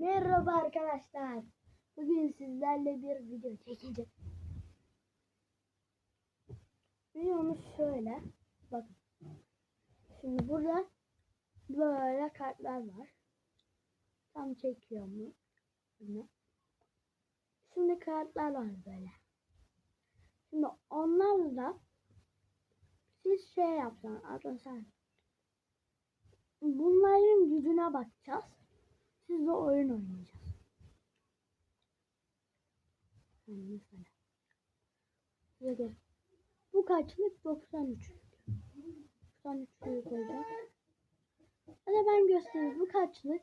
Merhaba arkadaşlar. Bugün sizlerle bir video çekeceğim. Videomuz şöyle. Bakın. Şimdi burada böyle kartlar var. Tam çekiyor mu? Şimdi kartlar var böyle. Şimdi onlarla siz şey yapsan arkadaşlar. Bunların yüzüne bakacağız. Sizle oyun oynayacağız. Yani mesela. Size gel. Bu kaçlık? 93. 93 koyacağım. Hadi ben göstereyim. Bu kaçlık?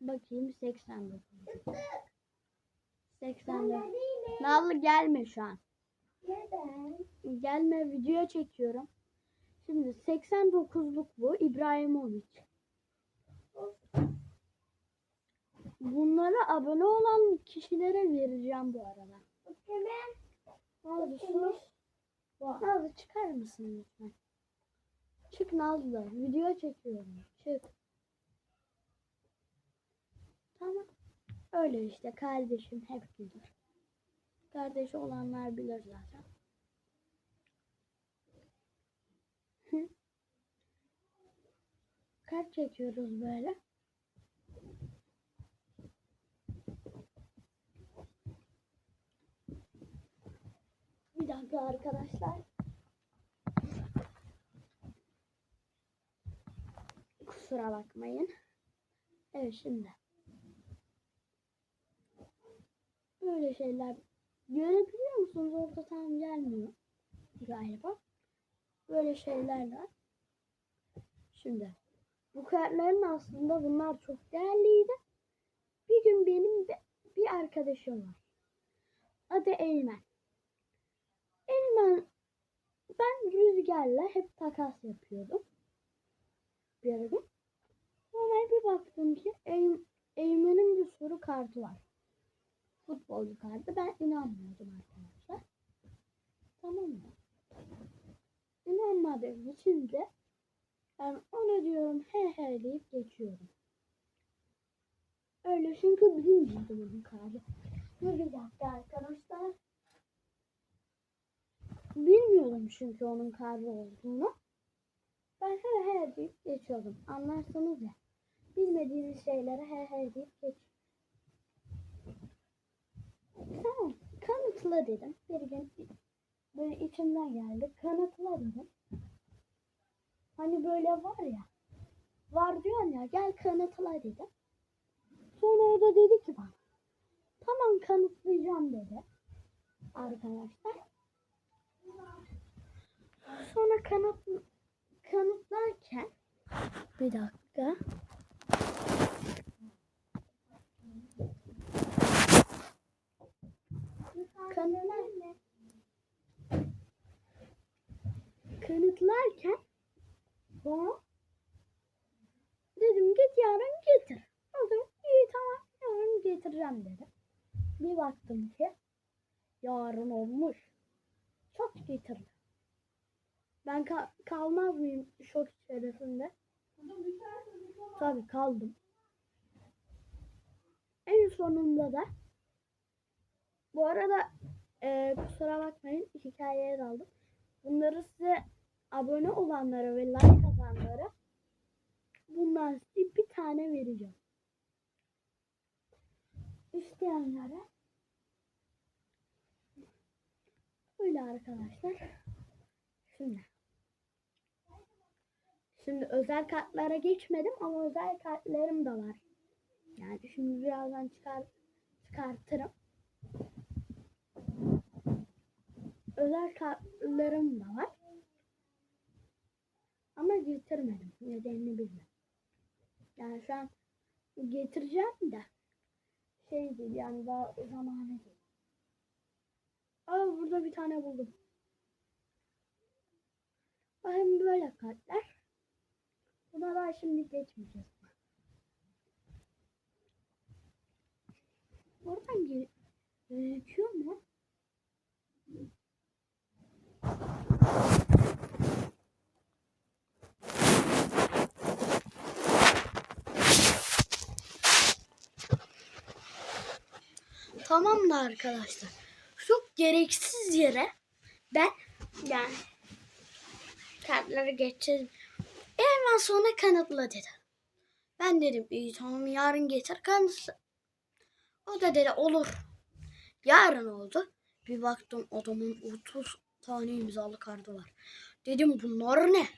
Bakayım 89. 84. Nallı gelme şu an. Neden? Gelme video çekiyorum. Şimdi 89'luk bu İbrahimovic. Bunlara abone olan kişilere vereceğim bu arada. Nazlı. Nazlı çıkar mısın lütfen? Çık Nazlı. Video çekiyorum. Çık. Tamam. Öyle işte kardeşim hep bilir. Kardeşi olanlar bilir zaten. Hı. Kart çekiyoruz böyle. Bir dakika arkadaşlar. Kusura bakmayın. Evet şimdi. Böyle şeyler görebiliyor musunuz? Orada tam gelmiyor galiba. Böyle şeyler var. Şimdi bu kartların aslında bunlar çok değerliydi. Bir gün benim bir- arkadaşım var. Adı Eymen. Eymen ben Rüzgar'la hep takas yapıyordum. Bir ara gün. Sonra bir baktım ki Eymen'in bir sürü kartı var. Futbolcu kartı. Ben inanmıyordum arkadaşlar. Tamam mı? İnanmadığım için de ben ona diyorum he he deyip geçiyorum. Öyle çünkü bilmiyordum onun kartı. Dur bir dakika arkadaşlar. Bilmiyordum çünkü onun kartı olduğunu. Ben he he deyip geçiyordum. Anlarsanız ya. Bilmediğiniz şeylere he he deyip geç. Tamam. Kanıtla dedim. Bir gün böyle içimden geldi. Kanıtla dedim. Hani böyle var ya. Var diyorsun ya gel kanıtla dedim. Sonra o da dedi ki bana. Tamam kanıtlayacağım dedi. Arkadaşlar. Sonra kanıt kanıtlarken bir dakika. Kanıtlar kanıtlarken bana dedim git yarın getir. O da iyi tamam yarın getireceğim dedi. Bir baktım ki yarın olmuş. Çok getirdi. Ben ka- kalmaz mıyım şok içerisinde? Tabii kaldım. En sonunda da bu arada e, kusura bakmayın hikayeye daldım. Bunları size abone olanlara ve like atanlara bundan size bir tane vereceğim. İsteyenlere Öyle arkadaşlar. Şimdi. Şimdi özel kartlara geçmedim ama özel kartlarım da var. Yani şimdi birazdan çıkar çıkartırım. Özel kartlarım da var. Ama getirmedim. Nedenini bilmiyorum. Yani şu an getireceğim de şey değil yani daha zamanı değil. Aa burada bir tane buldum. Bakın böyle kartlar. Buna daha şimdi geçmeyeceğiz. Oradan gözüküyor mu? Tamam da arkadaşlar. Çok gereksiz yere ben yani kartları geçeceğiz. Hemen sonra kanıtla dedi. Ben dedim iyi tamam yarın getir kanıtla. O da dedi olur. Yarın oldu. Bir baktım adamın 30 tane imzalı kartı var. Dedim bunlar ne?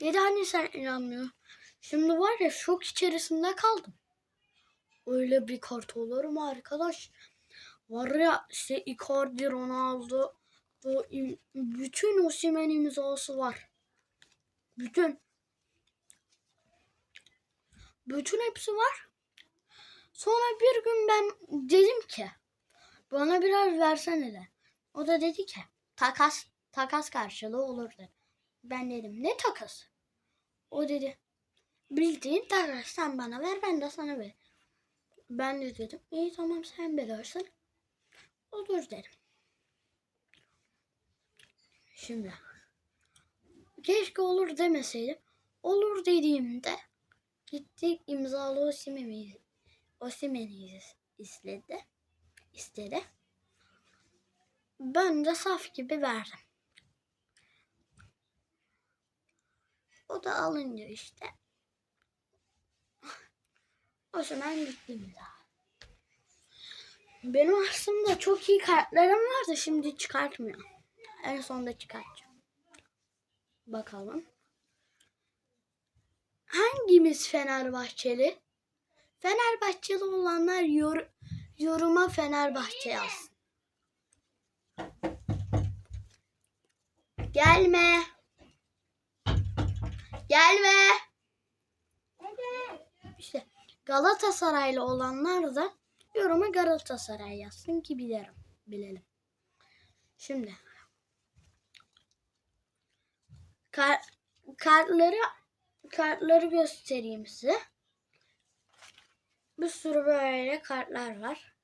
Dedi hani sen inanmıyorsun. Şimdi var ya şok içerisinde kaldım. Öyle bir kart olur mu arkadaş? Var ya işte Icardi, Ronaldo, o bütün Osimhen imzası var. Bütün. Bütün hepsi var. Sonra bir gün ben dedim ki bana biraz versene de. O da dedi ki takas takas karşılığı olur dedi. Ben dedim ne takas? O dedi bildiğin takas sen bana ver ben de sana ver. Ben de dedim iyi tamam sen verirsin. Olur dedim. Şimdi keşke olur demeseydim. Olur dediğimde gittik imzalı Osimhen'i Osimhen'i istedi. istedi. Ben de saf gibi verdim. O da alınca işte. Osimhen gitti imza. Benim aslında çok iyi kartlarım vardı şimdi çıkartmıyor. En sonunda çıkartacağım. Bakalım. Hangimiz Fenerbahçeli? Fenerbahçeli olanlar yor yoruma Fenerbahçe yazsın. Gelme. Gelme. İşte Galatasaraylı olanlar da yoruma Galatasaray yazsın ki bilirim. Bilelim. Şimdi kar, kartları kartları göstereyim size. Bir sürü böyle kartlar var.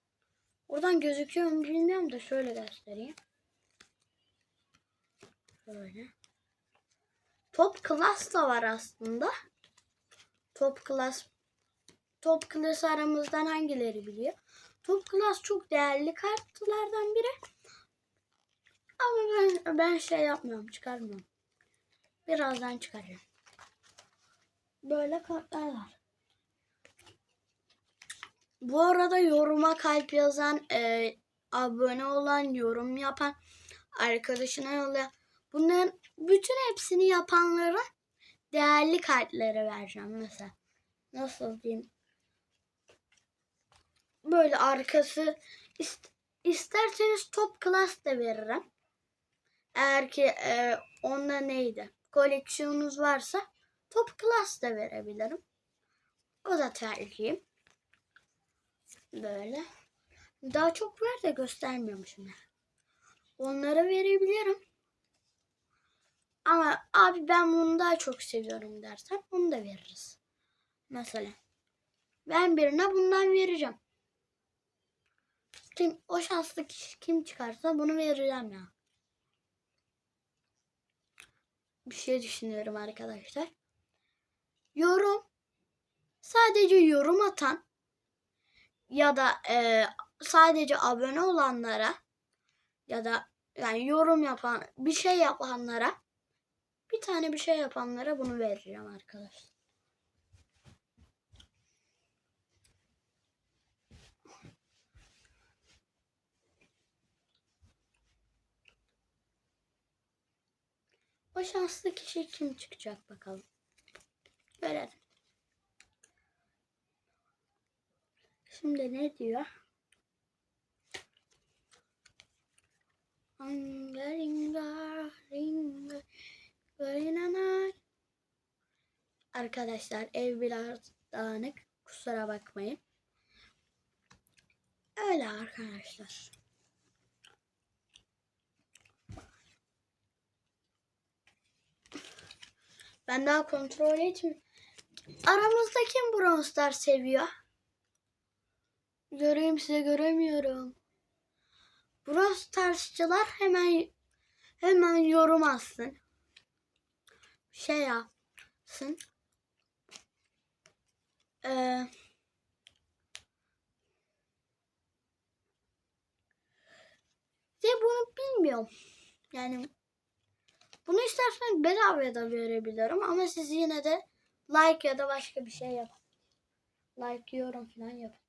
Oradan gözüküyor mu bilmiyorum da şöyle göstereyim. Böyle. Top Class da var aslında. Top Class Top Class aramızdan hangileri biliyor? Top Class çok değerli kartlardan biri. Ama ben ben şey yapmıyorum, çıkarmıyorum. Birazdan çıkarıyorum. Böyle kartlar var. Bu arada yoruma kalp yazan, e, abone olan, yorum yapan, arkadaşına yollayan bunların bütün hepsini yapanlara değerli kartları vereceğim mesela. Nasıl diyeyim? Böyle arkası ist- isterseniz top class da veririm. Eğer ki e, onda neydi? Koleksiyonunuz varsa top class da verebilirim. O da tercihim. Böyle. Daha çok var da göstermiyorum şimdi. Onlara verebilirim. Ama abi ben bunu daha çok seviyorum dersen onu da veririz. Mesela. Ben birine bundan vereceğim. Kim, o şanslı kişi kim çıkarsa bunu vereceğim ya. Bir şey düşünüyorum arkadaşlar. Yorum. Sadece yorum atan ya da e, sadece abone olanlara ya da yani yorum yapan bir şey yapanlara bir tane bir şey yapanlara bunu vereceğim arkadaşlar. O şanslı kişi kim çıkacak bakalım. Görelim. Şimdi ne diyor? Ringa ringa ringa ringa Arkadaşlar ev biraz dağınık. Kusura bakmayın. Öyle arkadaşlar. Ben daha kontrol etmiyorum. Aramızda kim Brawl seviyor? Göreyim size göremiyorum. Brawl Stars'cılar hemen hemen yorum atsın. Şey yapsın. Ee, de bunu bilmiyorum. Yani isterseniz bedavaya da verebilirim ama siz yine de like ya da başka bir şey yapın. Like, yorum falan yapın.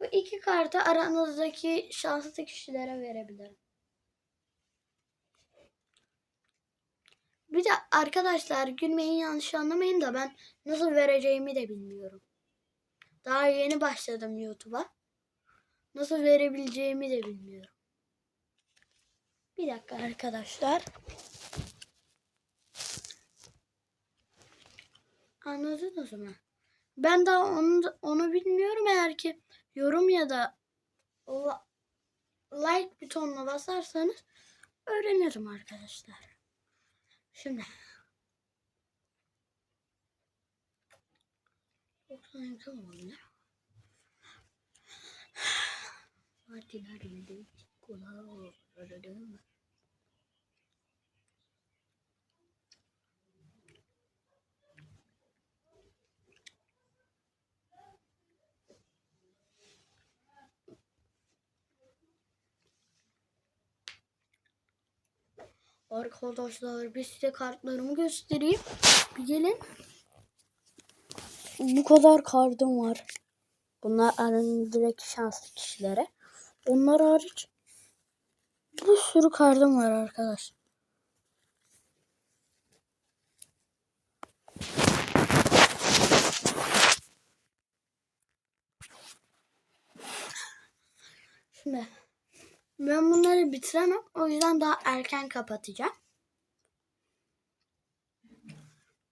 Bu iki kartı aranızdaki şanslı kişilere verebilirim. Bir de arkadaşlar gülmeyin yanlış anlamayın da ben nasıl vereceğimi de bilmiyorum. Daha yeni başladım YouTube'a. Nasıl verebileceğimi de bilmiyorum. Bir dakika arkadaşlar. Anladınız mı? Ben daha onu, onu bilmiyorum eğer ki yorum ya da like butonuna basarsanız öğrenirim arkadaşlar. Şimdi 92 oldu. Partiler yedi. Kola öyle mi? Arkadaşlar bir size kartlarımı göstereyim. Bir gelin. Bu kadar kartım var. Bunlar aranızdaki şanslı kişilere. Onlar hariç bir sürü kartım var arkadaş. Şimdi ben bunları bitiremem. O yüzden daha erken kapatacağım.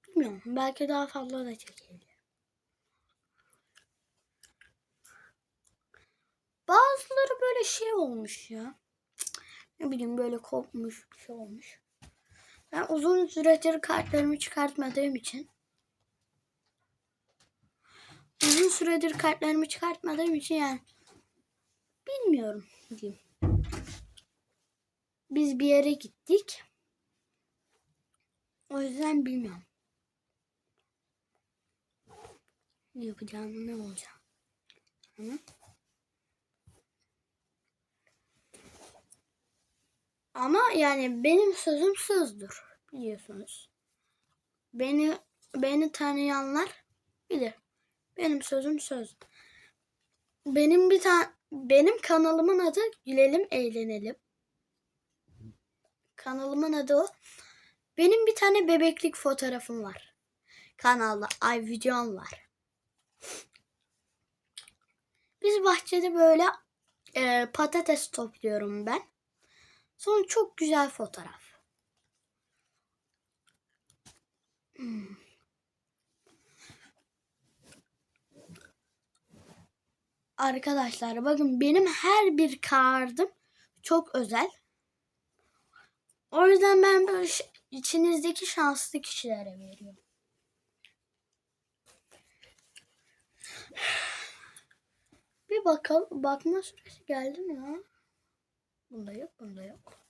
Bilmiyorum. Belki daha fazla da çekebilirim. Bazıları böyle şey olmuş ya. Ne bileyim böyle kopmuş bir şey olmuş. Ben uzun süredir kartlarımı çıkartmadığım için uzun süredir kartlarımı çıkartmadığım için yani bilmiyorum diyeyim. Biz bir yere gittik. O yüzden bilmiyorum. Ne yapacağımı ne olacak. Ama Ama yani benim sözüm sözdür biliyorsunuz. Beni beni tanıyanlar bilir. Benim sözüm söz. Benim bir tane benim kanalımın adı Gülelim Eğlenelim. Kanalımın adı o. Benim bir tane bebeklik fotoğrafım var. Kanalda ay videom var. Biz bahçede böyle e, patates topluyorum ben. Sonra çok güzel fotoğraf. Hmm. Arkadaşlar bakın benim her bir kartım çok özel. O yüzden ben ş- içinizdeki şanslı kişilere veriyorum. Bir bakalım. Bakma süresi geldi mi ya? Bunda yok, bunda yok.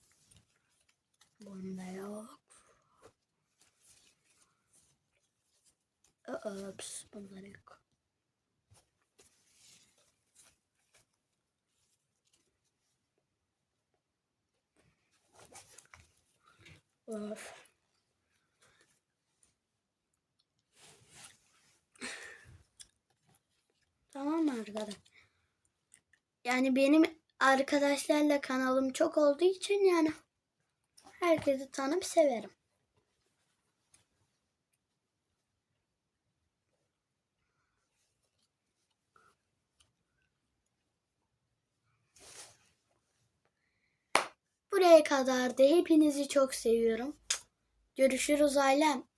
Bunda yok. Ops, bunda yok. Of. Tamam mı arkadaşlar? Yani benim arkadaşlarla kanalım çok olduğu için yani herkesi tanıp severim. Buraya kadardı. Hepinizi çok seviyorum. Görüşürüz ailem.